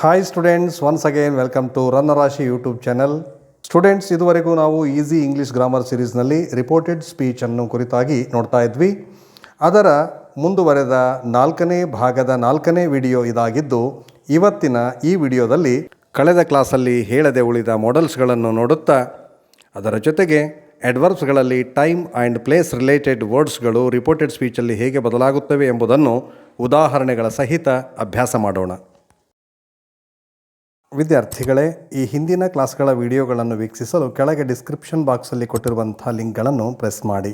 Hi students once again welcome to Rannarashi YouTube channel students ಇದುವರೆಗೂ ನಾವು easy English grammar ಸಿರೀಸ್ನಲ್ಲಿ reported ಸ್ಪೀಚನ್ನು ಕುರಿತಾಗಿ ನೋಡ್ತಾ ಇದ್ವಿ. ಅದರ ಮುಂದುವರೆದ ನಾಲ್ಕನೇ ಭಾಗದ ನಾಲ್ಕನೇ ವಿಡಿಯೋ ಇದಾಗಿದ್ದು, ಇವತ್ತಿನ ಈ ವಿಡಿಯೋದಲ್ಲಿ ಕಳೆದ ಕ್ಲಾಸಲ್ಲಿ ಹೇಳದೆ ಉಳಿದ ಮಾಡೆಲ್ಸ್ಗಳನ್ನು ನೋಡುತ್ತಾ, ಅದರ ಜೊತೆಗೆ ಅಡ್ವರ್ಬ್ಸ್ಗಳಲ್ಲಿ ಟೈಮ್ ಆ್ಯಂಡ್ ಪ್ಲೇಸ್ ರಿಲೇಟೆಡ್ ವರ್ಡ್ಸ್ಗಳು ರಿಪೋರ್ಟೆಡ್ ಸ್ಪೀಚಲ್ಲಿ ಹೇಗೆ ಬದಲಾಗುತ್ತವೆ ಎಂಬುದನ್ನು ಉದಾಹರಣೆಗಳ ಸಹಿತ ಅಭ್ಯಾಸ ಮಾಡೋಣ. ವಿದ್ಯಾರ್ಥಿಗಳೇ, ಈ ಹಿಂದಿನ ಕ್ಲಾಸ್ಗಳ ವಿಡಿಯೋಗಳನ್ನು ವೀಕ್ಷಿಸಲು ಕೆಳಗೆ ಡಿಸ್ಕ್ರಿಪ್ಷನ್ ಬಾಕ್ಸಲ್ಲಿ ಕೊಟ್ಟಿರುವಂಥ ಲಿಂಕ್ಗಳನ್ನು ಪ್ರೆಸ್ ಮಾಡಿ.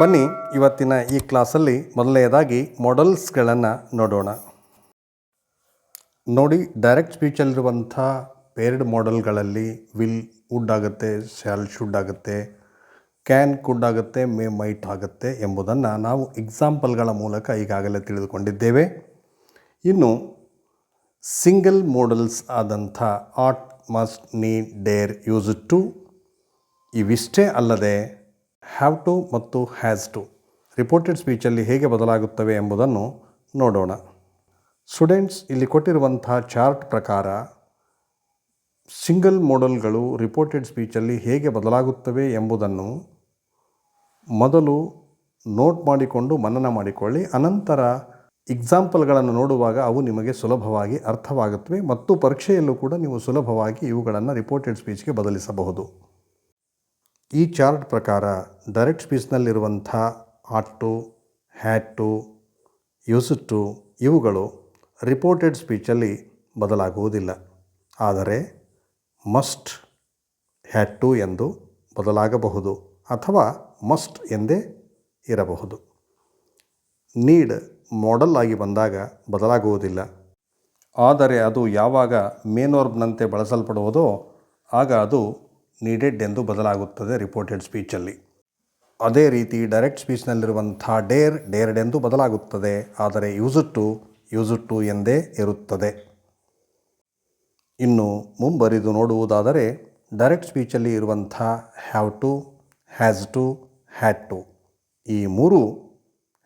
ಬನ್ನಿ, ಇವತ್ತಿನ ಈ ಕ್ಲಾಸಲ್ಲಿ ಮೊದಲನೆಯದಾಗಿ ಮಾಡಲ್ಸ್ಗಳನ್ನು ನೋಡೋಣ. ನೋಡಿ, ಡೈರೆಕ್ಟ್ ಸ್ಪೀಚಲ್ಲಿರುವಂಥ ಪೇರ್ಡ್ ಮಾಡೆಲ್ಗಳಲ್ಲಿ ವಿಲ್ ವುಡ್ ಆಗುತ್ತೆ ಶ್ಯಾಲ್ ಶುಡ್ ಆಗುತ್ತೆ ಕ್ಯಾನ್ ಕುಡ್ ಆಗುತ್ತೆ ಮೇ ಮೈಟ್ ಆಗುತ್ತೆ ಎಂಬುದನ್ನು ನಾವು ಎಕ್ಸಾಂಪಲ್ಗಳ ಮೂಲಕ ಈಗಾಗಲೇ ತಿಳಿದುಕೊಂಡಿದ್ದೇವೆ. ಇನ್ನು ಸಿಂಗಲ್ ಮೋಡಲ್ಸ್ ಆದಂಥ ought must need dare used to. ಇವಿಷ್ಟೇ ಅಲ್ಲದೆ, ಹ್ಯಾವ್ ಟು ಮತ್ತು ಹ್ಯಾಸ್ ಟು. ರಿಪೋರ್ಟೆಡ್ ಸ್ಪೀಚಲ್ಲಿ ಹೇಗೆ ಬದಲಾಗುತ್ತವೆ ಎಂಬುದನ್ನು ನೋಡೋಣ. ಸ್ಟೂಡೆಂಟ್ಸ್, ಇಲ್ಲಿ ಕೊಟ್ಟಿರುವಂಥ ಚಾರ್ಟ್ ಪ್ರಕಾರ, ಸಿಂಗಲ್ ಮೋಡಲ್ಗಳು ರಿಪೋರ್ಟೆಡ್ ಸ್ಪೀಚಲ್ಲಿ ಹೇಗೆ ಬದಲಾಗುತ್ತವೆ ಎಂಬುದನ್ನು ಮೊದಲು ನೋಟ್ ಮಾಡಿಕೊಂಡು ಮನನ ಮಾಡಿಕೊಳ್ಳಿ. ಅನಂತರ ಎಕ್ಸಾಂಪಲ್ಗಳನ್ನು ನೋಡುವಾಗ ಅವು ನಿಮಗೆ ಸುಲಭವಾಗಿ ಅರ್ಥವಾಗುತ್ತವೆ ಮತ್ತು ಪರೀಕ್ಷೆಯಲ್ಲೂ ಕೂಡ ನೀವು ಸುಲಭವಾಗಿ ಇವುಗಳನ್ನು ರಿಪೋರ್ಟೆಡ್ ಸ್ಪೀಚ್ಗೆ ಬದಲಿಸಬಹುದು. ಈ ಚಾರ್ಟ್ ಪ್ರಕಾರ direct ಸ್ಪೀಚ್ನಲ್ಲಿರುವಂಥ ought to had to used to ಇವುಗಳು ರಿಪೋರ್ಟೆಡ್ ಸ್ಪೀಚಲ್ಲಿ ಬದಲಾಗುವುದಿಲ್ಲ. ಆದರೆ ಮಸ್ಟ್ ಹ್ಯಾಟ್ ಟು ಎಂದು ಬದಲಾಗಬಹುದು ಅಥವಾ ಮಸ್ಟ್ ಎಂದೇ ಇರಬಹುದು. ನೀಡ್ ಮಾಡೆಲ್ ಆಗಿ ಬಂದಾಗ ಬದಲಾಗುವುದಿಲ್ಲ. ಆದರೆ ಅದು ಯಾವಾಗ ಮೇನೋರ್ಬ್ನಂತೆ ಬಳಸಲ್ಪಡುವುದೋ ಆಗ ಅದು ನೀಡೆಡ್ ಎಂದು ಬದಲಾಗುತ್ತದೆ ರಿಪೋರ್ಟೆಡ್ ಸ್ಪೀಚಲ್ಲಿ ಅದೇ ರೀತಿ ಡೈರೆಕ್ಟ್ ಸ್ಪೀಚ್ನಲ್ಲಿರುವಂಥ ಡೇರ್ ಡೇರ್ಡ್ ಎಂದು ಬದಲಾಗುತ್ತದೆ. ಆದರೆ ಯೂಸ್ ಟು ಎಂದೇ ಇರುತ್ತದೆ. ಇನ್ನು ಮುಂಬರಿದು ನೋಡುವುದಾದರೆ ಡೈರೆಕ್ಟ್ ಸ್ಪೀಚಲ್ಲಿ ಇರುವಂಥ have to has to had to ಈ ಮೂರು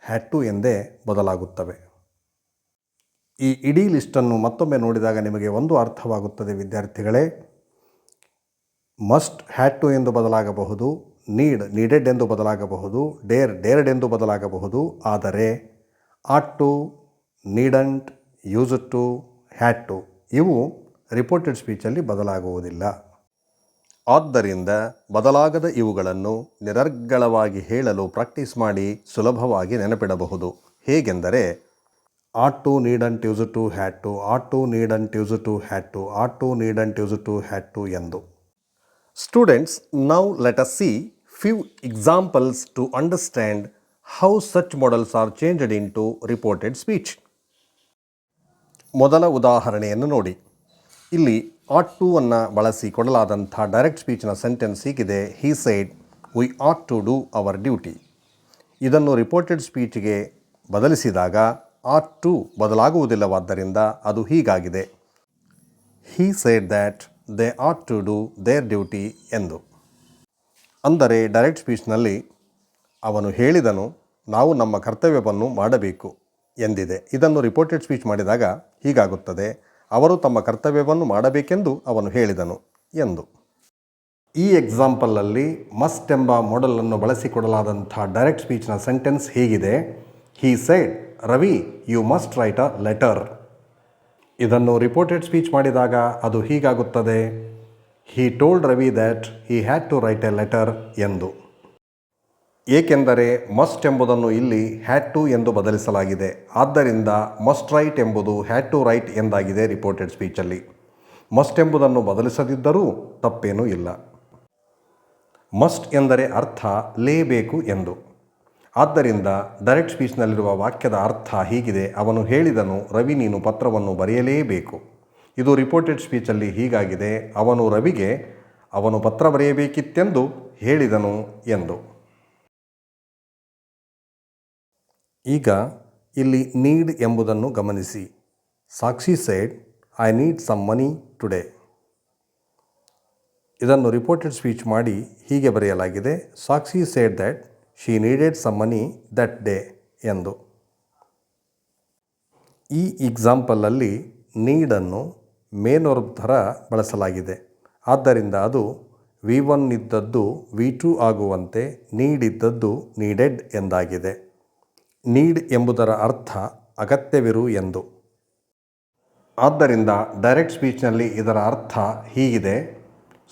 ಹ್ಯಾಡ್ ಟು ಎಂದೇ ಬದಲಾಗುತ್ತವೆ. ಈ ಇಡೀ ಲಿಸ್ಟನ್ನು ಮತ್ತೊಮ್ಮೆ ನೋಡಿದಾಗ ನಿಮಗೆ ಒಂದು ಅರ್ಥವಾಗುತ್ತದೆ, ವಿದ್ಯಾರ್ಥಿಗಳೇ. ಮಸ್ಟ್ ಹ್ಯಾಡ್ ಟು ಎಂದು ಬದಲಾಗಬಹುದು ನೀಡ್ ನೀಡೆಡ್ ಎಂದು ಬದಲಾಗಬಹುದು ಡೇರ್ ಡೇರ್ಡ್ ಎಂದು ಬದಲಾಗಬಹುದು, ಆದರೆ ought to needn't used to had to ಇವು ರಿಪೋರ್ಟೆಡ್ ಸ್ಪೀಚಲ್ಲಿ ಬದಲಾಗುವುದಿಲ್ಲ. ಆದ್ದರಿಂದ ಬದಲಾಗದ ಇವುಗಳನ್ನು ನಿರರ್ಗಳವಾಗಿ ಹೇಳಲು ಪ್ರಾಕ್ಟೀಸ್ ಮಾಡಿ ಸುಲಭವಾಗಿ ನೆನಪಿಡಬಹುದು. ಹೇಗೆಂದರೆ ought to needn't used to had to ought to needn't used to had to ought to needn't used to had to ಎಂದು. Students now let us see few examples to understand how such modals are changed into reported speech ಮೊದಲ ಉದಾಹರಣೆಯನ್ನು ನೋಡಿ. ಇಲ್ಲಿ ಆಟ್ to ಅನ್ನು ಬಳಸಿ ಕೊಡಲಾದಂಥ direct ಸ್ಪೀಚ್ನ sentence ಹೀಗಿದೆ he said we ought to do our duty ಇದನ್ನು ರಿಪೋರ್ಟೆಡ್ ಸ್ಪೀಚ್ಗೆ ಬದಲಿಸಿದಾಗ ಆಟ್ ಟು ಬದಲಾಗುವುದಿಲ್ಲವಾದ್ದರಿಂದ ಅದು ಹೀಗಾಗಿದೆ. He said that they ought to do their duty ಎಂದು. ಅಂದರೆ ಡೈರೆಕ್ಟ್ ಸ್ಪೀಚ್ನಲ್ಲಿ ಅವನು ಹೇಳಿದನು, ನಾವು ನಮ್ಮ ಕರ್ತವ್ಯವನ್ನು ಮಾಡಬೇಕು ಎಂದಿದೆ. ಇದನ್ನು ರಿಪೋರ್ಟೆಡ್ ಸ್ಪೀಚ್ ಮಾಡಿದಾಗ ಹೀಗಾಗುತ್ತದೆ. ಅವರು ತಮ್ಮ ಕರ್ತವ್ಯವನ್ನು ಮಾಡಬೇಕೆಂದು ಅವನು ಹೇಳಿದನು ಎಂದು. ಈ ಎಕ್ಸಾಂಪಲಲ್ಲಿ ಮಸ್ಟ್ ಎಂಬ ಮಾಡೆಲನ್ನು ಬಳಸಿಕೊಡಲಾದಂಥ ಡೈರೆಕ್ಟ್ ಸ್ಪೀಚ್ನ ಸೆಂಟೆನ್ಸ್ ಹೀಗಿದೆ. He said Ravi you must write a letter ಇದನ್ನು ರಿಪೋರ್ಟೆಡ್ ಸ್ಪೀಚ್ ಮಾಡಿದಾಗ ಅದು ಹೀಗಾಗುತ್ತದೆ. He told Ravi that he had to write a letter ಎಂದು. ಏಕೆಂದರೆ ಮಸ್ಟ್ ಎಂಬುದನ್ನು ಇಲ್ಲಿ ಹ್ಯಾಟ್ ಟು ಎಂದು ಬದಲಿಸಲಾಗಿದೆ. ಆದ್ದರಿಂದ ಮಸ್ಟ್ ರೈಟ್ ಎಂಬುದು ಹ್ಯಾಟ್ ಟು ರೈಟ್ ಎಂದಾಗಿದೆ ರಿಪೋರ್ಟೆಡ್ ಸ್ಪೀಚಲ್ಲಿ. ಮಸ್ಟ್ ಎಂಬುದನ್ನು ಬದಲಿಸದಿದ್ದರೂ ತಪ್ಪೇನೂ ಇಲ್ಲ. ಮಸ್ಟ್ ಎಂದರೆ ಅರ್ಥ ಲೇಬೇಕು ಎಂದು. ಆದ್ದರಿಂದ ಡೈರೆಕ್ಟ್ ಸ್ಪೀಚ್ನಲ್ಲಿರುವ ವಾಕ್ಯದ ಅರ್ಥ ಹೀಗಿದೆ. ಅವನು ಹೇಳಿದನು, ರವಿ ನೀನು ಪತ್ರವನ್ನು ಬರೆಯಲೇಬೇಕು. ಇದು ರಿಪೋರ್ಟೆಡ್ ಸ್ಪೀಚಲ್ಲಿ ಹೀಗಾಗಿದೆ. ಅವನು ರವಿಗೆ, ಅವನು ಪತ್ರ ಬರೆಯಬೇಕಿತ್ತೆಂದು ಹೇಳಿದನು ಎಂದು. ಈಗ ಇಲ್ಲಿ ನೀಡ್ ಎಂಬುದನ್ನು ಗಮನಿಸಿ. Sakshi said I need some money today ಇದನ್ನು ರಿಪೋರ್ಟೆಡ್ ಸ್ಪೀಚ್ ಮಾಡಿ ಹೀಗೆ ಬರೆಯಲಾಗಿದೆ. Sakshi said that she needed some money that day ಎಂದು. ಈ ಎಕ್ಸಾಂಪಲಲ್ಲಿ ನೀಡನ್ನು ಮೇನೊರ್ಬ್ ಥರ ಬಳಸಲಾಗಿದೆ. ಆದ್ದರಿಂದ ಅದು ವಿ ಒನ್ ಇದ್ದದ್ದು ವಿ ಟು ಆಗುವಂತೆ ನೀಡಿದ್ದದ್ದು ನೀಡೆಡ್ ಎಂದಾಗಿದೆ. ನೀಡ್ ಎಂಬುದರ ಅರ್ಥ ಅಗತ್ಯವಿರು ಎಂದು. ಆದ್ದರಿಂದ ಡೈರೆಕ್ಟ್ ಸ್ಪೀಚ್ನಲ್ಲಿ ಇದರ ಅರ್ಥ ಹೀಗಿದೆ.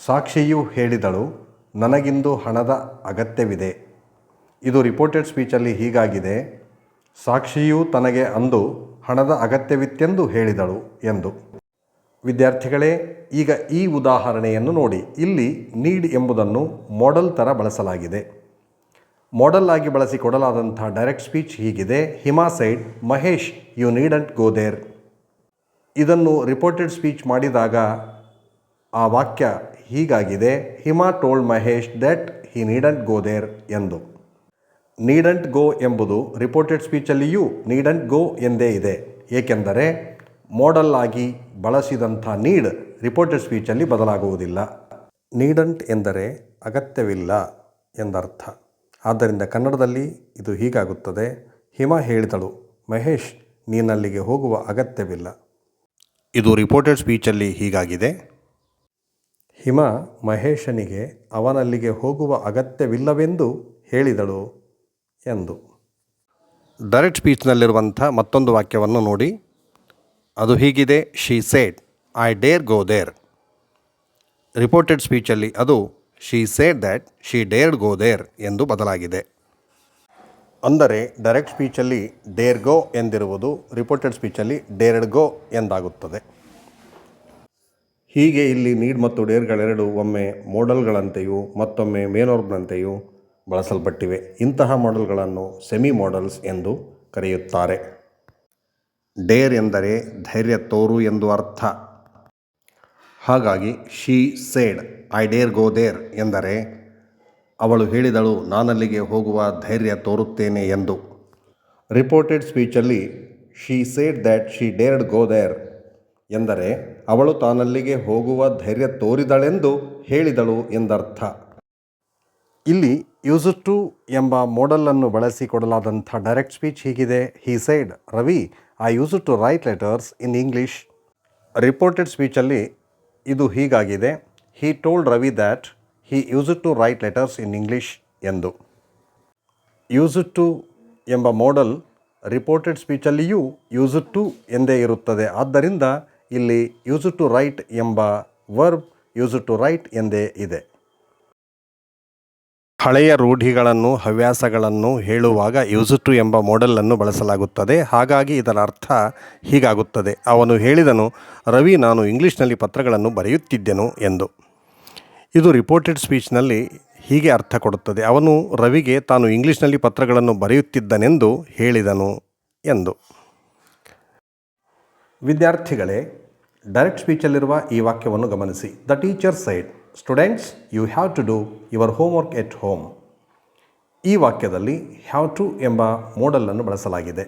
ಸಾಕ್ಷಿಯು ಹೇಳಿದಳು, ನನಗಿಂದು ಹಣದ ಅಗತ್ಯವಿದೆ. ಇದು ರಿಪೋರ್ಟೆಡ್ ಸ್ಪೀಚಲ್ಲಿ ಹೀಗಾಗಿದೆ. ಸಾಕ್ಷಿಯು ತನಗೆ ಅಂದು ಹಣದ ಅಗತ್ಯವಿತ್ತೆಂದು ಹೇಳಿದಳು ಎಂದು. ವಿದ್ಯಾರ್ಥಿಗಳೇ, ಈಗ ಈ ಉದಾಹರಣೆಯನ್ನು ನೋಡಿ. ಇಲ್ಲಿ ನೀಡ್ ಎಂಬುದನ್ನು ಮಾಡೆಲ್ ಥರ ಬಳಸಲಾಗಿದೆ. ಮಾಡೆಲ್ ಆಗಿ ಬಳಸಿಕೊಡಲಾದಂಥ ಡೈರೆಕ್ಟ್ ಸ್ಪೀಚ್ ಹೀಗಿದೆ. Hima said, Mahesh you needn't go there ಇದನ್ನು ರಿಪೋರ್ಟೆಡ್ ಸ್ಪೀಚ್ ಮಾಡಿದಾಗ ಆ ವಾಕ್ಯ ಹೀಗಾಗಿದೆ. Hima told Mahesh that he needn't go there ಎಂದು. ನೀಡಂಟ್ ಗೋ ಎಂಬುದು ರಿಪೋರ್ಟೆಡ್ ಸ್ಪೀಚಲ್ಲಿಯೂ ನೀಡಂಟ್ ಗೋ ಎಂದೇ ಇದೆ. ಏಕೆಂದರೆ ಮಾಡೆಲ್ ಆಗಿ ಬಳಸಿದಂಥ ನೀಡ್ ರಿಪೋರ್ಟೆಡ್ ಸ್ಪೀಚಲ್ಲಿ ಬದಲಾಗುವುದಿಲ್ಲ. ನೀಡಂಟ್ ಎಂದರೆ ಅಗತ್ಯವಿಲ್ಲ ಎಂದರ್ಥ. ಆದ್ದರಿಂದ ಕನ್ನಡದಲ್ಲಿ ಇದು ಹೀಗಾಗುತ್ತದೆ. ಹಿಮ ಹೇಳಿದಳು ಮಹೇಶ್ ನೀನಲ್ಲಿಗೆ ಹೋಗುವ ಅಗತ್ಯವಿಲ್ಲ. ಇದು ರಿಪೋರ್ಟೆಡ್ ಸ್ಪೀಚಲ್ಲಿ ಹೀಗಾಗಿದೆ. ಹಿಮ ಮಹೇಶನಿಗೆ ಅವನಲ್ಲಿಗೆ ಹೋಗುವ ಅಗತ್ಯವಿಲ್ಲವೆಂದು ಹೇಳಿದಳು ಎಂದು. ಡೈರೆಕ್ಟ್ ಸ್ಪೀಚ್ನಲ್ಲಿರುವಂಥ ಮತ್ತೊಂದು ವಾಕ್ಯವನ್ನು ನೋಡಿ. ಅದು ಹೀಗಿದೆ she said I dare go there reported ಸ್ಪೀಚಲ್ಲಿ ಅದು she said that she dared go there ಎಂದು ಬದಲಾಗಿದೆ. ಅಂದರೆ ಡೈರೆಕ್ಟ್ ಸ್ಪೀಚಲ್ಲಿ ಡೇರ್ ಗೋ ಎಂದಿರುವುದು ರಿಪೋರ್ಟೆಡ್ ಸ್ಪೀಚಲ್ಲಿ ಡೇರ್ಡ್ ಗೋ ಎಂದಾಗುತ್ತದೆ. ಹೀಗೆ ಇಲ್ಲಿ ನೀಡ್ ಮತ್ತು ಡೇರ್ಗಳೆರಡು ಒಮ್ಮೆ ಮೋಡಲ್ಗಳಂತೆಯೂ ಮತ್ತೊಮ್ಮೆ ಮೇನೋರ್ಬ್ನಂತೆಯೂ ಬಳಸಲ್ಪಟ್ಟಿವೆ. ಇಂತಹ ಮಾಡೆಲ್ಗಳನ್ನು ಸೆಮಿ ಮಾಡೆಲ್ಸ್ ಎಂದು ಕರೆಯುತ್ತಾರೆ. ಡೇರ್ ಎಂದರೆ ಧೈರ್ಯ ತೋರು ಎಂದು ಅರ್ಥ. ಹಾಗಾಗಿ she said, I dare go there ಎಂದರೆ, ಅವಳು ಹೇಳಿದಳು, ನಾನಲ್ಲಿಗೆ ಹೋಗುವ ಧೈರ್ಯ ತೋರುತ್ತೇನೆ ಎಂದು. Reported ಸ್ಪೀಚಲ್ಲಿ, she said that she dared go there ಎಂದರೆ, ಅವಳು ತಾನಲ್ಲಿಗೆ ಹೋಗುವ ಧೈರ್ಯ ತೋರಿದಳೆಂದು ಹೇಳಿದಳು ಎಂದರ್ಥ. ಇಲ್ಲಿ ಯೂಸ್ ಟು ಎಂಬ ಮೋಡಲನ್ನು ಬಳಸಿಕೊಡಲಾದಂಥ ಡೈರೆಕ್ಟ್ ಸ್ಪೀಚ್ ಹೀಗಿದೆ. He said, Ravi I used to write letters in English. Reported ಸ್ಪೀಚಲ್ಲಿ ಇದು ಹೀಗಾಗಿದೆ. He told Ravi that he used to write letters in English ಎಂದು. ಯೂಸ್ ಟು ಎಂಬ ಮೋಡಲ್ ರಿಪೋರ್ಟೆಡ್ ಸ್ಪೀಚಲ್ಲಿಯೂ ಯೂಸ್ ಟು ಎಂದೇ ಇರುತ್ತದೆ. ಆದ್ದರಿಂದ ಇಲ್ಲಿ ಯೂಸ್ ಟು ರೈಟ್ ಎಂಬ verb used to write ಎಂದೇ ಇದೆ. ಹಳೆಯ ರೂಢಿಗಳನ್ನು, ಹವ್ಯಾಸಗಳನ್ನು ಹೇಳುವಾಗ ಯೂಸ್ ಟು ಎಂಬ ಮಾಡೆಲನ್ನು ಬಳಸಲಾಗುತ್ತದೆ. ಹಾಗಾಗಿ ಇದರ ಅರ್ಥ ಹೀಗಾಗುತ್ತದೆ. ಅವನು ಹೇಳಿದನು, ರವಿ, ನಾನು ಇಂಗ್ಲೀಷ್ನಲ್ಲಿ ಪತ್ರಗಳನ್ನು ಬರೆಯುತ್ತಿದ್ದೆನು ಎಂದು. ಇದು ರಿಪೋರ್ಟೆಡ್ ಸ್ಪೀಚ್ನಲ್ಲಿ ಹೀಗೆ ಅರ್ಥ ಕೊಡುತ್ತದೆ. ಅವನು, ರವಿಗೆ ತಾನು ಇಂಗ್ಲೀಷ್ನಲ್ಲಿ ಪತ್ರಗಳನ್ನು ಬರೆಯುತ್ತಿದ್ದನೆಂದು ಹೇಳಿದನು ಎಂದು. ವಿದ್ಯಾರ್ಥಿಗಳೇ ಡೈರೆಕ್ಟ್ ಸ್ಪೀಚಲ್ಲಿರುವ ಈ ವಾಕ್ಯವನ್ನು ಗಮನಿಸಿ. The teacher said students you have to do your homework at home ಈ ವಾಕ್ಯದಲ್ಲಿ ಹ್ಯಾವ್ ಟು ಎಂಬ ಮೋಡಲನ್ನು ಬಳಸಲಾಗಿದೆ.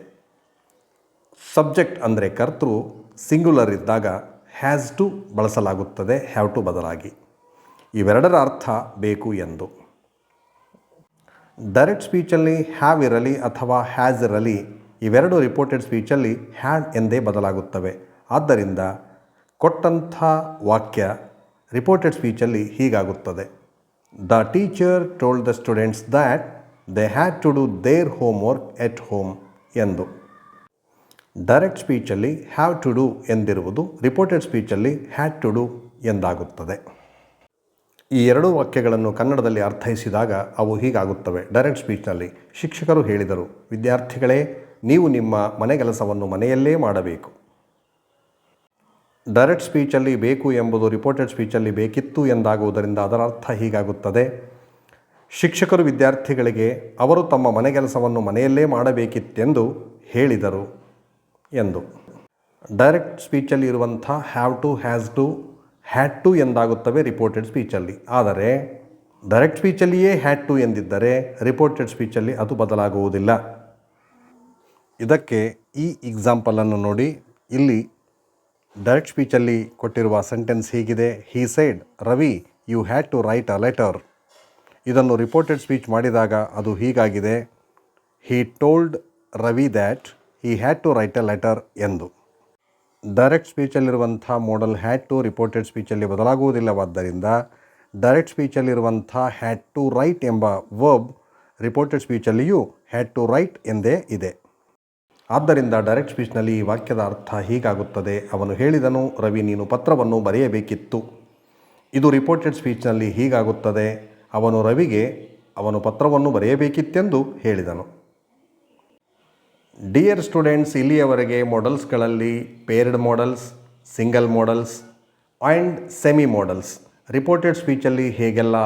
ಸಬ್ಜೆಕ್ಟ್ ಅಂದರೆ ಕರ್ತೃ ಸಿಂಗ್ಯುಲರ್ ಇದ್ದಾಗ ಹ್ಯಾಸ್ ಟು ಬಳಸಲಾಗುತ್ತದೆ ಹ್ಯಾವ್ ಟು ಬದಲಾಗಿ. ಇವೆರಡರ ಅರ್ಥ ಬೇಕು ಎಂದು. ಡೈರೆಕ್ಟ್ ಸ್ಪೀಚಲ್ಲಿ ಹ್ಯಾವ್ ಇರಲಿ ಅಥವಾ ಹ್ಯಾಸ್ ಇರಲಿ, ಇವೆರಡು ರಿಪೋರ್ಟೆಡ್ ಸ್ಪೀಚಲ್ಲಿ ಹ್ಯಾಡ್ ಎಂದೇ ಬದಲಾಗುತ್ತವೆ. ಆದ್ದರಿಂದ ಕೊಟ್ಟಂಥ ವಾಕ್ಯ ರಿಪೋರ್ಟೆಡ್ ಸ್ಪೀಚಲ್ಲಿ ಹೀಗಾಗುತ್ತದೆ. The teacher told the students that they had to do their homework at home ಎಂದು ಡೈರೆಕ್ಟ್ ಸ್ಪೀಚಲ್ಲಿ ಹ್ಯಾವ್ ಟು ಡೂ ಎಂದಿರುವುದು ರಿಪೋರ್ಟೆಡ್ ಸ್ಪೀಚಲ್ಲಿ ಹ್ಯಾಡ್ ಟು ಡೂ ಎಂದಾಗುತ್ತದೆ. ಈ ಎರಡೂ ವಾಕ್ಯಗಳನ್ನು ಕನ್ನಡದಲ್ಲಿ ಅರ್ಥೈಸಿದಾಗ ಅವು ಹೀಗಾಗುತ್ತವೆ. ಡೈರೆಕ್ಟ್ ಸ್ಪೀಚ್ನಲ್ಲಿ ಶಿಕ್ಷಕರು ಹೇಳಿದರು, ವಿದ್ಯಾರ್ಥಿಗಳೇ, ನೀವು ನಿಮ್ಮ ಮನೆಗೆಲಸವನ್ನು ಮನೆಯಲ್ಲೇ ಮಾಡಬೇಕು. ಡೈರೆಕ್ಟ್ ಸ್ಪೀಚಲ್ಲಿ ಬೇಕು ಎಂಬುದು ರಿಪೋರ್ಟೆಡ್ ಸ್ಪೀಚಲ್ಲಿ ಬೇಕಿತ್ತು ಎಂದಾಗುವುದರಿಂದ ಅದರ ಅರ್ಥ ಹೀಗಾಗುತ್ತದೆ. ಶಿಕ್ಷಕರು ವಿದ್ಯಾರ್ಥಿಗಳಿಗೆ ಅವರು ತಮ್ಮ ಮನೆ ಕೆಲಸವನ್ನು ಮನೆಯಲ್ಲೇ ಮಾಡಬೇಕಿತ್ತೆಂದು ಹೇಳಿದರು ಎಂದು. ಡೈರೆಕ್ಟ್ ಸ್ಪೀಚಲ್ಲಿ ಇರುವಂಥ have to has to had to ಎಂದಾಗುತ್ತವೆ reported ಸ್ಪೀಚಲ್ಲಿ. ಆದರೆ ಡೈರೆಕ್ಟ್ ಸ್ಪೀಚಲ್ಲಿಯೇ ಹ್ಯಾಡ್ ಟು ಎಂದಿದ್ದರೆ ರಿಪೋರ್ಟೆಡ್ ಸ್ಪೀಚಲ್ಲಿ ಅದು ಬದಲಾಗುವುದಿಲ್ಲ. ಇದಕ್ಕೆ ಈ ಎಕ್ಸಾಂಪಲನ್ನು ನೋಡಿ. ಇಲ್ಲಿ ಡೈರೆಕ್ಟ್ ಸ್ಪೀಚಲ್ಲಿ ಕೊಟ್ಟಿರುವ ಸೆಂಟೆನ್ಸ್ ಹೀಗಿದೆ. He said Ravi you had to write a letter ಇದನ್ನು ರಿಪೋರ್ಟೆಡ್ ಸ್ಪೀಚ್ ಮಾಡಿದಾಗ ಅದು ಹೀಗಾಗಿದೆ. He told Ravi that he had to write a letter ಎಂದು. ಡೈರೆಕ್ಟ್ ಸ್ಪೀಚಲ್ಲಿರುವಂಥ ಮೋಡಲ್ ಹ್ಯಾಡ್ ಟು ರಿಪೋರ್ಟೆಡ್ ಸ್ಪೀಚಲ್ಲಿ ಬದಲಾಗುವುದಿಲ್ಲವಾದ್ದರಿಂದ ಡೈರೆಕ್ಟ್ ಸ್ಪೀಚಲ್ಲಿರುವಂಥ ಹ್ಯಾಡ್ ಟು ರೈಟ್ ಎಂಬ ವರ್ಬ್ ರಿಪೋರ್ಟೆಡ್ ಸ್ಪೀಚಲ್ಲಿಯೂ ಹ್ಯಾಡ್ ಟು ರೈಟ್ ಎಂದೇ ಇದೆ. ಆದ್ದರಿಂದ ಡೈರೆಕ್ಟ್ ಸ್ಪೀಚ್ನಲ್ಲಿ ಈ ವಾಕ್ಯದ ಅರ್ಥ ಹೀಗಾಗುತ್ತದೆ. ಅವನು ಹೇಳಿದನು, ರವಿ, ನೀನು ಪತ್ರವನ್ನು ಬರೆಯಬೇಕಿತ್ತು. ಇದು ರಿಪೋರ್ಟೆಡ್ ಸ್ಪೀಚ್ನಲ್ಲಿ ಹೀಗಾಗುತ್ತದೆ. ಅವನು ರವಿಗೆ, ಅವನು ಪತ್ರವನ್ನು ಬರೆಯಬೇಕಿತ್ತೆಂದು ಹೇಳಿದನು. ಡಿಯರ್ ಸ್ಟೂಡೆಂಟ್ಸ್ ಇಲ್ಲಿಯವರೆಗೆ ಮಾಡೆಲ್ಸ್ಗಳಲ್ಲಿ paired modals single modals and semi modals reported ಸ್ಪೀಚಲ್ಲಿ ಹೇಗೆಲ್ಲ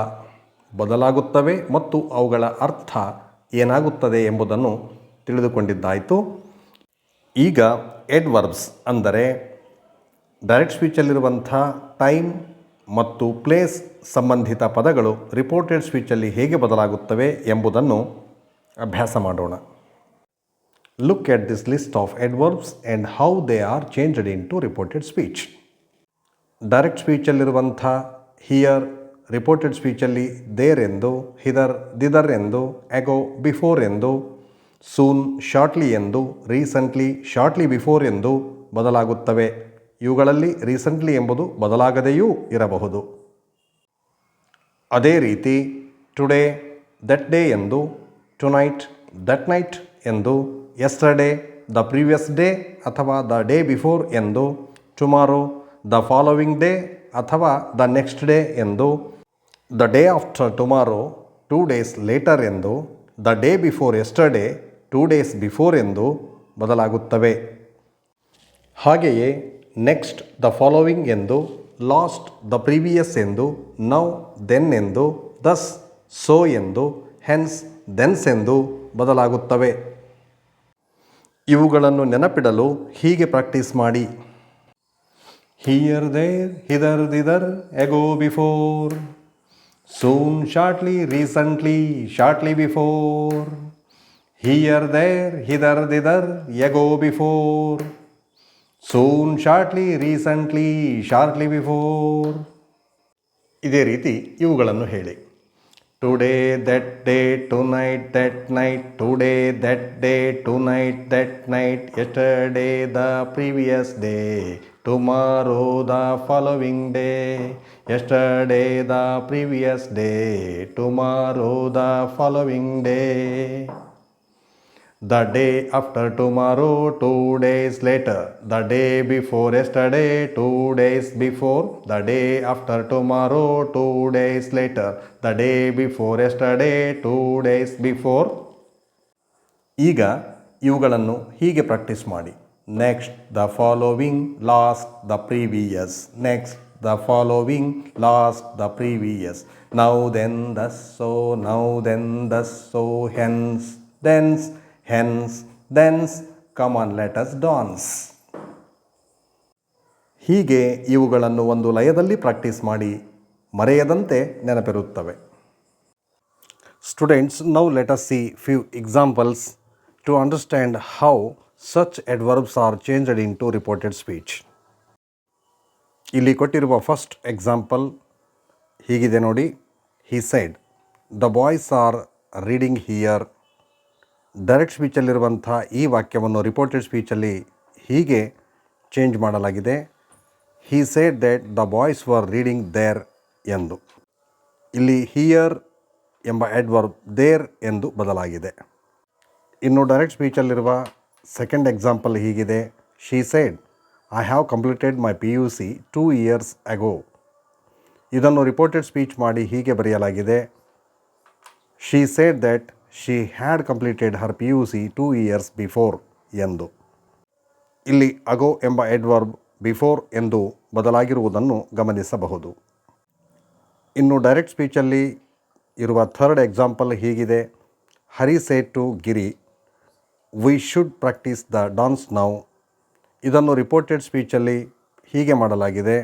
ಬದಲಾಗುತ್ತವೆ ಮತ್ತು ಅವುಗಳ ಅರ್ಥ ಏನಾಗುತ್ತದೆ ಎಂಬುದನ್ನು ತಿಳಿದುಕೊಂಡಿದ್ದಾಯಿತು. ಈಗ ಎಡ್ವರ್ಬ್ಸ್ ಅಂದರೆ ಡೈರೆಕ್ಟ್ ಸ್ಪೀಚಲ್ಲಿರುವಂಥ ಟೈಮ್ ಮತ್ತು ಪ್ಲೇಸ್ ಸಂಬಂಧಿತ ಪದಗಳು ರಿಪೋರ್ಟೆಡ್ ಸ್ಪೀಚಲ್ಲಿ ಹೇಗೆ ಬದಲಾಗುತ್ತವೆ ಎಂಬುದನ್ನು ಅಭ್ಯಾಸ ಮಾಡೋಣ. Look at this list of adverbs and how they are changed into reported speech. Direct ಸ್ಪೀಚಲ್ಲಿರುವಂಥ here, reported ಸ್ಪೀಚಲ್ಲಿ ದೇರ್ ಎಂದು ಹಿದರ್, ದಿದರ್ ಎಂದು, ಎಗೋ, ಬಿಫೋರ್ ಎಂದು ಸೂನ್ ಶಾರ್ಟ್ಲಿ ಎಂದು ರೀಸೆಂಟ್ಲಿ ಶಾರ್ಟ್ಲಿ ಬಿಫೋರ್ ಎಂದು ಬದಲಾಗುತ್ತವೆ. ಇವುಗಳಲ್ಲಿ ರೀಸೆಂಟ್ಲಿ ಎಂಬುದು ಬದಲಾಗದೆಯೂ ಇರಬಹುದು. ಅದೇ ರೀತಿ ಟುಡೇ ದಟ್ ಡೇ ಎಂದು ಟುನೈಟ್ ದಟ್ ನೈಟ್ ಎಂದು ಎಸ್ಟರ್ಡೇ ದ ಪ್ರೀವಿಯಸ್ ಡೇ ಅಥವಾ ದ ಡೇ ಬಿಫೋರ್ ಎಂದು ಟುಮಾರೋ ದ ಫಾಲೋವಿಂಗ್ ಡೇ ಅಥವಾ ದ ನೆಕ್ಸ್ಟ್ ಡೇ ಎಂದು the day after tomorrow two days later ಎಂದು the day before yesterday two days before ಎಂದು ಬದಲಾಗುತ್ತವೆ. ಹಾಗೆಯೇ next the following ಎಂದು, last the previous ಎಂದು, ನೌ ದೆನ್ ಎಂದು, ದಸ್ ಸೋ ಎಂದು, ಹೆನ್ಸ್ ದೆನ್ಸ್ ಎಂದು ಬದಲಾಗುತ್ತವೆ. ಇವುಗಳನ್ನು ನೆನಪಿಡಲು ಹೀಗೆ ಪ್ರಾಕ್ಟೀಸ್ ಮಾಡಿ. Here there hither thither ago before soon shortly recently shortly before here there hither thither ago before soon shortly recently shortly before ಇದೇ ರೀತಿ ಇವುಗಳನ್ನು ಹೇಳಿ. Today that day tonight that night today that day tonight that night yesterday the previous day tomorrow the following day yesterday the previous day tomorrow the following day The day after tomorrow, two days later. The day before yesterday, two days before. The day after tomorrow, two days later. The day before yesterday, two days before. ಈಗ ಇವುಗಳನ್ನು ಹೀಗೆ practice ಮಾಡಿ next the following last the previous next the following last the previous now then thus so now then thus so hence thence hence thence come on let us dance ಹೀಗೆ ಇವುಗಳನ್ನು ಒಂದು ಲಯದಲ್ಲಿ practice ಮಾಡಿ ಮರೆಯದಂತೆ ನೆನಪಿರುತ್ತವೆ. Students now let us see few examples to understand how such adverbs are changed into reported speech ಇಲ್ಲಿ ಕೊಟ್ಟಿರುವ first example ಹೀಗಿದೆ ನೋಡಿ. He said the boys are reading here direct ಸ್ಪೀಚಲ್ಲಿರುವಂಥ ಈ ವಾಕ್ಯವನ್ನು ರಿಪೋರ್ಟೆಡ್ ಸ್ಪೀಚಲ್ಲಿ ಹೀಗೆ ಚೇಂಜ್ ಮಾಡಲಾಗಿದೆ. He said that the boys were reading there ಎಂದು. ಇಲ್ಲಿ ಹಿಯರ್ ಎಂಬ ಎಡ್ವರ್ಬ್ ದೇರ್ ಎಂದು ಬದಲಾಗಿದೆ. ಇನ್ನು ಡೈರೆಕ್ಟ್ ಸ್ಪೀಚಲ್ಲಿರುವ ಸೆಕೆಂಡ್ ಎಕ್ಸಾಂಪಲ್ ಹೀಗಿದೆ. She said I have completed my P U C two years ago ಇದನ್ನು ರಿಪೋರ್ಟೆಡ್ ಸ್ಪೀಚ್ ಮಾಡಿ ಹೀಗೆ ಬರೆಯಲಾಗಿದೆ. She said that she had completed her P U C two years before ಎಂದು. ಇಲ್ಲಿ ಅಗೋ ಎಂಬ ಎಡ್ವರ್ಬ್ ಬಿಫೋರ್ ಎಂದು ಬದಲಾಗಿರುವುದನ್ನು ಗಮನಿಸಬಹುದು. ಇನ್ನು ಡೈರೆಕ್ಟ್ ಸ್ಪೀಚಲ್ಲಿ ಇರುವ ಥರ್ಡ್ ಎಕ್ಸಾಂಪಲ್ ಹೀಗಿದೆ. Hari said to Giri we should practice the dance now ಇದನ್ನು ರಿಪೋರ್ಟೆಡ್ ಸ್ಪೀಚಲ್ಲಿ ಹೀಗೆ ಮಾಡಲಾಗಿದೆ.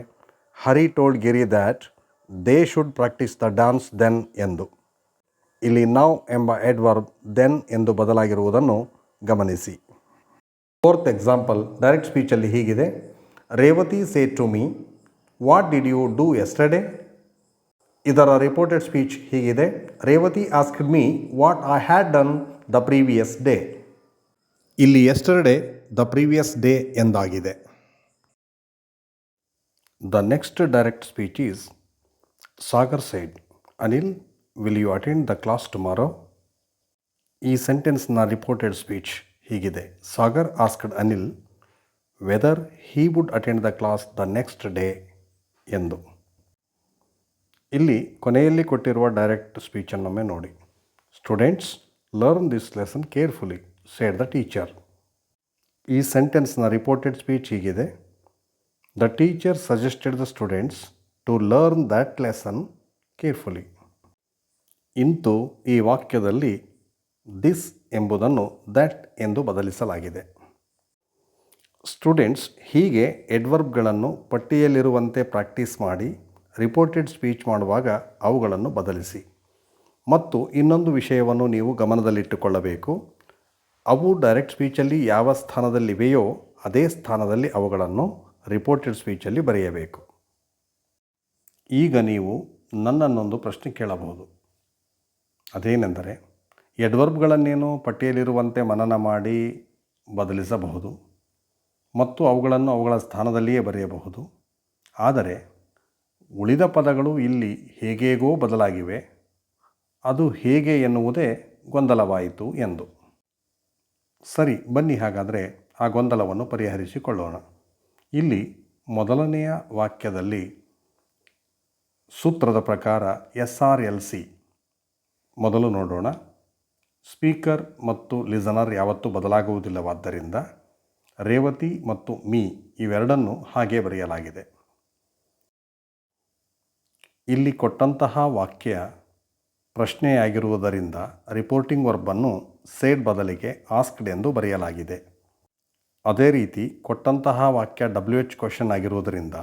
Hari told Giri that they should practice the dance then ಎಂದು. ಇಲ್ಲಿ ನೌ ಎಂಬ ಎಡ್ವರ್ಬ್ ದೆನ್ ಎಂದು ಬದಲಾಗಿರುವುದನ್ನು ಗಮನಿಸಿ. ಫೋರ್ತ್ ಎಕ್ಸಾಂಪಲ್ ಡೈರೆಕ್ಟ್ ಸ್ಪೀಚಲ್ಲಿ ಹೀಗಿದೆ. Revathi say to me what did you do yesterday ಇದರ ರಿಪೋರ್ಟೆಡ್ ಸ್ಪೀಚ್ ಹೀಗಿದೆ. Revathi asked me what I had done the previous day ಇಲ್ಲಿ yesterday the previous day ಎಂದಾಗಿದೆ. The next direct speech is Sagar said Anil, will you attend the class tomorrow ಈ ಸೆಂಟೆನ್ಸ್ನ reported speech ಹೀಗಿದೆ. Sagar asked Anil whether he would attend the class the next day ಎಂದು. ಇಲ್ಲಿ ಕೊನೆಯಲ್ಲಿ ಕೊಟ್ಟಿರುವ direct ಸ್ಪೀಚನ್ನೊಮ್ಮೆ ನೋಡಿ. Students learn this lesson carefully said the teacher ಈ ಸೆಂಟೆನ್ಸ್ನ ರಿಪೋರ್ಟೆಡ್ ಸ್ಪೀಚ್ ಹೀಗಿದೆ. The teacher suggested the students to learn that lesson carefully ಇಂತು ಈ ವಾಕ್ಯದಲ್ಲಿ ದಿಸ್ ಎಂಬುದನ್ನು ದಟ್ ಎಂದು ಬದಲಿಸಲಾಗಿದೆ. ಸ್ಟೂಡೆಂಟ್ಸ್ ಹೀಗೆ ಎಡ್ವರ್ಬ್ಗಳನ್ನು ಪಟ್ಟಿಯಲ್ಲಿರುವಂತೆ ಪ್ರಾಕ್ಟೀಸ್ ಮಾಡಿ ರಿಪೋರ್ಟೆಡ್ ಸ್ಪೀಚ್ ಮಾಡುವಾಗ ಅವುಗಳನ್ನು ಬದಲಿಸಿ. ಮತ್ತು ಇನ್ನೊಂದು ವಿಷಯವನ್ನು ನೀವು ಗಮನದಲ್ಲಿಟ್ಟುಕೊಳ್ಳಬೇಕು. ಅವು ಡೈರೆಕ್ಟ್ ಸ್ಪೀಚಲ್ಲಿ ಯಾವ ಸ್ಥಾನದಲ್ಲಿವೆಯೋ ಅದೇ ಸ್ಥಾನದಲ್ಲಿ ಅವುಗಳನ್ನು ರಿಪೋರ್ಟೆಡ್ ಸ್ಪೀಚಲ್ಲಿ ಬರೆಯಬೇಕು. ಈಗ ನೀವು ನನ್ನನ್ನೊಂದು ಪ್ರಶ್ನೆ ಕೇಳಬಹುದು. ಅದೇನೆಂದರೆ ಎಡ್ವರ್ಬ್ಗಳನ್ನೇನು ಪಟ್ಟಿಯಲ್ಲಿರುವಂತೆ ಮನನ ಮಾಡಿ ಬದಲಿಸಬಹುದು ಮತ್ತು ಅವುಗಳನ್ನು ಅವುಗಳ ಸ್ಥಾನದಲ್ಲಿಯೇ ಬರೆಯಬಹುದು. ಆದರೆ ಉಳಿದ ಪದಗಳು ಇಲ್ಲಿ ಹೇಗೇಗೋ ಬದಲಾಗಿವೆ. ಅದು ಹೇಗೆ ಎನ್ನುವುದೇ ಗೊಂದಲವಾಯಿತು ಎಂದು. ಸರಿ, ಬನ್ನಿ ಹಾಗಾದರೆ ಆ ಗೊಂದಲವನ್ನು ಪರಿಹರಿಸಿಕೊಳ್ಳೋಣ. ಇಲ್ಲಿ ಮೊದಲನೆಯ ವಾಕ್ಯದಲ್ಲಿ ಸೂತ್ರದ ಪ್ರಕಾರ ಎಸ್ ಆರ್ ಎಲ್ ಸಿ ಮೊದಲು ನೋಡೋಣ. ಸ್ಪೀಕರ್ ಮತ್ತು ಲಿಸನರ್ ಯಾವತ್ತೂ ಬದಲಾಗುವುದಿಲ್ಲವಾದ್ದರಿಂದ ರೇವತಿ ಮತ್ತು ಮೀ ಇವೆರಡನ್ನು ಹಾಗೆ ಬರೆಯಲಾಗಿದೆ. ಇಲ್ಲಿ ಕೊಟ್ಟಂತಹ ವಾಕ್ಯ ಪ್ರಶ್ನೆಯಾಗಿರುವುದರಿಂದ ರಿಪೋರ್ಟಿಂಗ್ ವರ್ಬನ್ನು ಸೇಡ್ ಬದಲಿಗೆ ಆಸ್ಕ್ಡ್ ಎಂದು ಬರೆಯಲಾಗಿದೆ. ಅದೇ ರೀತಿ ಕೊಟ್ಟಂತಹ ವಾಕ್ಯ ಡಬ್ಲ್ಯೂ ಎಚ್ ಕ್ವಶನ್ ಆಗಿರುವುದರಿಂದ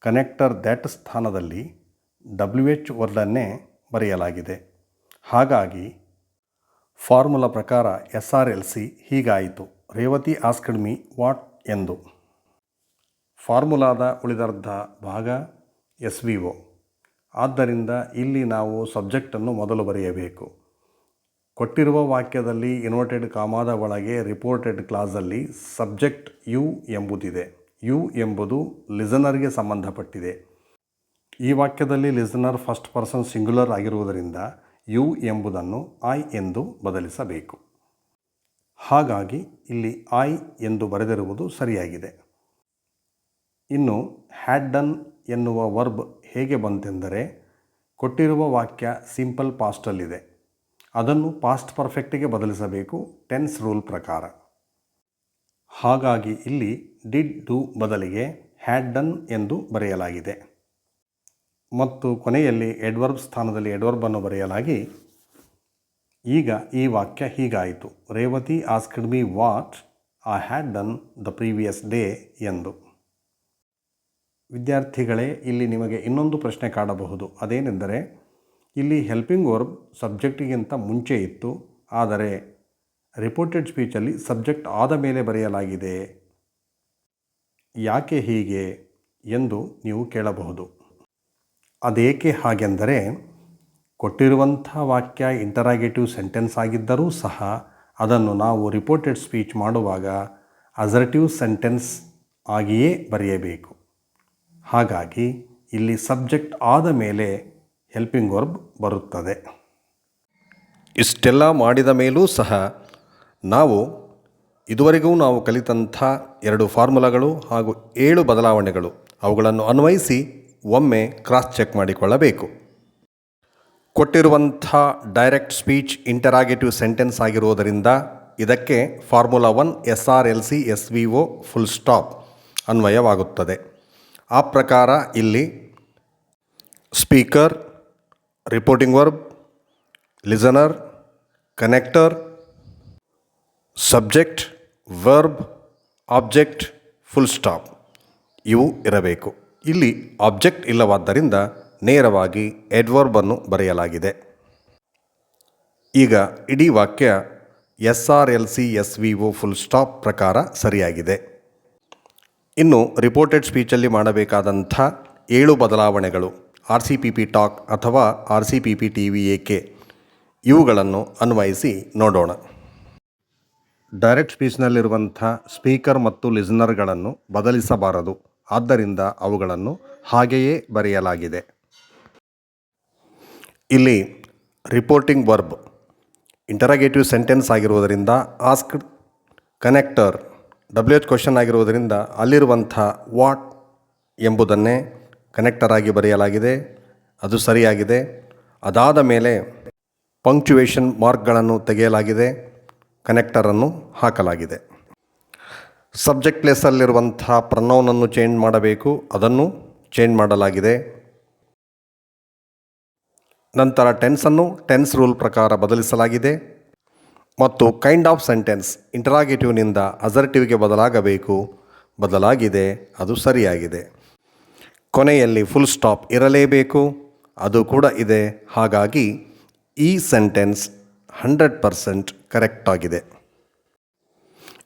ಕನೆಕ್ಟರ್ ದ್ಯಾಟ್ ಸ್ಥಾನದಲ್ಲಿ ಡಬ್ಲ್ಯೂ ಎಚ್ ವರ್ಡನ್ನೇ ಬರೆಯಲಾಗಿದೆ. ಹಾಗಾಗಿ ಫಾರ್ಮುಲಾ ಪ್ರಕಾರ ಎಸ್ ಆರ್ ಎಲ್ ಸಿ ಹೀಗಾಯಿತು. ರೇವತಿ ಆಸ್ಕಡ್ಮಿ ವಾಟ್ ಎಂದು. ಫಾರ್ಮುಲಾದ ಉಳಿದರ್ಧ ಭಾಗ ಎಸ್ ವಿ ಒ ಆದ್ದರಿಂದ ಇಲ್ಲಿ ನಾವು ಸಬ್ಜೆಕ್ಟನ್ನು ಮೊದಲು ಬರೆಯಬೇಕು. ಕೊಟ್ಟಿರುವ ವಾಕ್ಯದಲ್ಲಿ ಇನ್ವರ್ಟೆಡ್ ಕಾಮಾದ ಒಳಗೆ ರಿಪೋರ್ಟೆಡ್ ಕ್ಲಾಸಲ್ಲಿ ಸಬ್ಜೆಕ್ಟ್ ಯು ಎಂಬುದಿದೆ. ಯು ಎಂಬುದು ಲಿಸನರ್ಗೆ ಸಂಬಂಧಪಟ್ಟಿದೆ. ಈ ವಾಕ್ಯದಲ್ಲಿ ಲಿಸನರ್ ಫಸ್ಟ್ ಪರ್ಸನ್ ಸಿಂಗ್ಯುಲರ್ ಆಗಿರುವುದರಿಂದ ಯು ಎಂಬುದನ್ನು ಐ ಎಂದು ಬದಲಿಸಬೇಕು. ಹಾಗಾಗಿ ಇಲ್ಲಿ ಐ ಎಂದು ಬರೆದಿರುವುದು ಸರಿಯಾಗಿದೆ. ಇನ್ನು ಹ್ಯಾಡ್ಡನ್ ಎನ್ನುವ ವರ್ಬ್ ಹೇಗೆ ಬಂತೆಂದರೆ, ಕೊಟ್ಟಿರುವ ವಾಕ್ಯ ಸಿಂಪಲ್ ಪಾಸ್ಟಲ್ಲಿದೆ ಅದನ್ನು ಪಾಸ್ಟ್ ಪರ್ಫೆಕ್ಟಿಗೆ ಬದಲಿಸಬೇಕು ಟೆನ್ಸ್ ರೂಲ್ ಪ್ರಕಾರ. ಹಾಗಾಗಿ ಇಲ್ಲಿ ಡಿಡ್ ಡು ಬದಲಿಗೆ ಹ್ಯಾಡ್ ಡನ್ ಎಂದು ಬರೆಯಲಾಗಿದೆ. ಮತ್ತು ಕೊನೆಯಲ್ಲಿ ಎಡ್ವರ್ಬ್ ಸ್ಥಾನದಲ್ಲಿ ಎಡ್ವರ್ಬನ್ನು ಬರೆಯಲಾಗಿ, ಈಗ ಈ ವಾಕ್ಯ ಹೀಗಾಯಿತು. Revathi asked me what I had done the previous day ಎಂದು. ವಿದ್ಯಾರ್ಥಿಗಳೇ, ಇಲ್ಲಿ ನಿಮಗೆ ಇನ್ನೊಂದು ಪ್ರಶ್ನೆ ಕಾಡಬಹುದು. ಅದೇನೆಂದರೆ, ಇಲ್ಲಿ ಹೆಲ್ಪಿಂಗ್ ವರ್ಬ್ ಸಬ್ಜೆಕ್ಟಿಗಿಂತ ಮುಂಚೆ ಇತ್ತು, ಆದರೆ ರಿಪೋರ್ಟೆಡ್ ಸ್ಪೀಚಲ್ಲಿ ಸಬ್ಜೆಕ್ಟ್ ಆದ ಮೇಲೆ ಬರೆಯಲಾಗಿದೆ. ಯಾಕೆ ಹೀಗೆ ಎಂದು ನೀವು ಕೇಳಬಹುದು. ಅದೇಕೆ ಹಾಗೆಂದರೆ ಕೊಟ್ಟಿರುವಂಥ ವಾಕ್ಯ ಇಂಟರಾಗೇಟಿವ್ ಸೆಂಟೆನ್ಸ್ ಆಗಿದ್ದರೂ ಸಹ ಅದನ್ನು ನಾವು ರಿಪೋರ್ಟೆಡ್ ಸ್ಪೀಚ್ ಮಾಡುವಾಗ ಅಸರ್ಟಿವ್ ಸೆಂಟೆನ್ಸ್ ಆಗಿಯೇ ಬರೆಯಬೇಕು. ಹಾಗಾಗಿ ಇಲ್ಲಿ ಸಬ್ಜೆಕ್ಟ್ ಆದ ಮೇಲೆ ಹೆಲ್ಪಿಂಗ್ ವರ್ಬ್ ಬರುತ್ತದೆ. ಇಷ್ಟೆಲ್ಲ ಮಾಡಿದ ಮೇಲೂ ಸಹ ನಾವು ಇದುವರೆಗೂ ನಾವು ಕಲಿತಂಥ ಎರಡು ಫಾರ್ಮುಲಾಗಳು ಹಾಗೂ ಏಳು ಬದಲಾವಣೆಗಳು ಅವುಗಳನ್ನು ಅನ್ವಯಿಸಿ ಒಮ್ಮೆ ಕ್ರಾಸ್ ಚೆಕ್ ಮಾಡಿಕೊಳ್ಳಬೇಕು. ಕೊಟ್ಟಿರುವಂಥ ಡೈರೆಕ್ಟ್ ಸ್ಪೀಚ್ ಇಂಟರಾಗೇಟಿವ್ ಸೆಂಟೆನ್ಸ್ ಆಗಿರುವುದರಿಂದ ಇದಕ್ಕೆ formula one S R L C S V O full stop ಅನ್ವಯವಾಗುತ್ತದೆ. ಆ ಪ್ರಕಾರ ಇಲ್ಲಿ speaker reporting verb listener connector subject verb object full stop ಇವು ಇರಬೇಕು. ಇಲ್ಲಿ ಆಬ್ಜೆಕ್ಟ್ ಇಲ್ಲವಾದ್ದರಿಂದ ನೇರವಾಗಿ ಎಡ್ವರ್ಬನ್ನು ಬರೆಯಲಾಗಿದೆ. ಈಗ ಇಡೀ ವಾಕ್ಯ S R L C S V O full stop ಪ್ರಕಾರ ಸರಿಯಾಗಿದೆ. ಇನ್ನು ರಿಪೋರ್ಟೆಡ್ ಸ್ಪೀಚಲ್ಲಿ ಮಾಡಬೇಕಾದಂಥ ಏಳು ಬದಲಾವಣೆಗಳು R C P P talk ಅಥವಾ R C P P T V A K ಇವುಗಳನ್ನು ಅನ್ವಯಿಸಿ ನೋಡೋಣ. ಡೈರೆಕ್ಟ್ ಸ್ಪೀಚ್ನಲ್ಲಿರುವಂಥ ಸ್ಪೀಕರ್ ಮತ್ತು ಲಿಸ್ನರ್ಗಳನ್ನು ಬದಲಿಸಬಾರದು. ಆದ್ದರಿಂದ ಅವುಗಳನ್ನು ಹಾಗೆಯೇ ಬರೆಯಲಾಗಿದೆ. ಇಲ್ಲಿ ರಿಪೋರ್ಟಿಂಗ್ ವರ್ಬ್ ಇಂಟರಾಗೇಟಿವ್ ಸೆಂಟೆನ್ಸ್ ಆಗಿರುವುದರಿಂದ asked connector W H question ಆಗಿರುವುದರಿಂದ ಅಲ್ಲಿರುವಂಥ ವಾಟ್ ಎಂಬುದನ್ನೇ ಕನೆಕ್ಟರ್ ಆಗಿ ಬರೆಯಲಾಗಿದೆ. ಅದು ಸರಿಯಾಗಿದೆ. ಅದಾದ ಮೇಲೆ ಪಂಕ್ಚುವೇಷನ್ ಮಾರ್ಕ್ಗಳನ್ನು ತೆಗೆಯಲಾಗಿದೆ. ಕನೆಕ್ಟರನ್ನು ಹಾಕಲಾಗಿದೆ. ಸಬ್ಜೆಕ್ಟ್ ಪ್ಲೇಸಲ್ಲಿರುವಂಥ ಪ್ರನೌನನ್ನು ಚೇಂಜ್ ಮಾಡಬೇಕು. ಅದನ್ನು ಚೇಂಜ್ ಮಾಡಲಾಗಿದೆ. ನಂತರ ಟೆನ್ಸನ್ನು ಟೆನ್ಸ್ ರೂಲ್ ಪ್ರಕಾರ ಬದಲಿಸಲಾಗಿದೆ. ಮತ್ತು ಕೈಂಡ್ ಆಫ್ ಸೆಂಟೆನ್ಸ್ ಇಂಟರಾಗೇಟಿವ್ನಿಂದ ಅಸರ್ಟಿವ್ಗೆ ಬದಲಾಗಬೇಕು. ಬದಲಾಗಿದೆ, ಅದು ಸರಿಯಾಗಿದೆ. ಕೊನೆಯಲ್ಲಿ ಫುಲ್ ಸ್ಟಾಪ್ ಇರಲೇಬೇಕು. ಅದು ಕೂಡ ಇದೆ. ಹಾಗಾಗಿ ಈ ಸೆಂಟೆನ್ಸ್ ಹಂಡ್ರೆಡ್ ಪರ್ಸೆಂಟ್ ಕರೆಕ್ಟ್ ಆಗಿದೆ.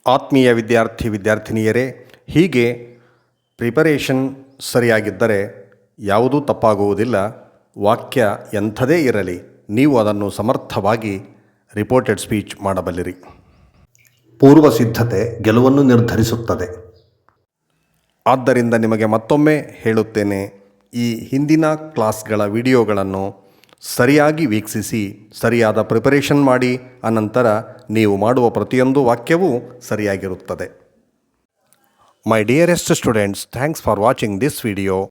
ಆತ್ಮೀಯ ವಿದ್ಯಾರ್ಥಿ ವಿದ್ಯಾರ್ಥಿನಿಯರೇ, ಹೀಗೆ ಪ್ರಿಪರೇಷನ್ ಸರಿಯಾಗಿದ್ದರೆ ಯಾವುದೂ ತಪ್ಪಾಗುವುದಿಲ್ಲ. ವಾಕ್ಯ ಎಂಥದೇ ಇರಲಿ, ನೀವು ಅದನ್ನು ಸಮರ್ಥವಾಗಿ ರಿಪೋರ್ಟೆಡ್ ಸ್ಪೀಚ್ ಮಾಡಬಲ್ಲಿರಿ. ಪೂರ್ವ ಸಿದ್ಧತೆ ಗೆಲುವನ್ನು ನಿರ್ಧರಿಸುತ್ತದೆ. ಆದ್ದರಿಂದ ನಿಮಗೆ ಮತ್ತೊಮ್ಮೆ ಹೇಳುತ್ತೇನೆ, ಈ ಹಿಂದಿನ ಕ್ಲಾಸ್ಗಳ ವಿಡಿಯೋಗಳನ್ನು ಸರಿಯಾಗಿ ವೀಕ್ಷಿಸಿ, ಸರಿಯಾದ ಪ್ರಿಪರೇಷನ್ ಮಾಡಿ, ಅನಂತರ ನೀವು ಮಾಡುವ ಪ್ರತಿಯೊಂದು ವಾಕ್ಯವೂ ಸರಿಯಾಗಿರುತ್ತದೆ. My dearest students thanks for watching this video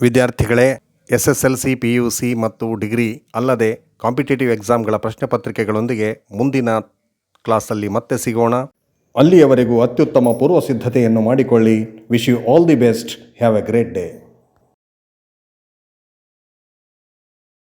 ವಿದ್ಯಾರ್ಥಿಗಳೇ S S L C P U C ಮತ್ತು ಡಿಗ್ರಿ ಅಲ್ಲದೆ ಕಾಂಪಿಟೇಟಿವ್ ಎಕ್ಸಾಮ್ಗಳ ಪ್ರಶ್ನೆ ಪತ್ರಿಕೆಗಳೊಂದಿಗೆ ಮುಂದಿನ ಕ್ಲಾಸಲ್ಲಿ ಮತ್ತೆ ಸಿಗೋಣ. ಅಲ್ಲಿಯವರೆಗೂ ಅತ್ಯುತ್ತಮ ಪೂರ್ವ ಸಿದ್ಧತೆಯನ್ನು ಮಾಡಿಕೊಳ್ಳಿ. Wish you all the best have a great day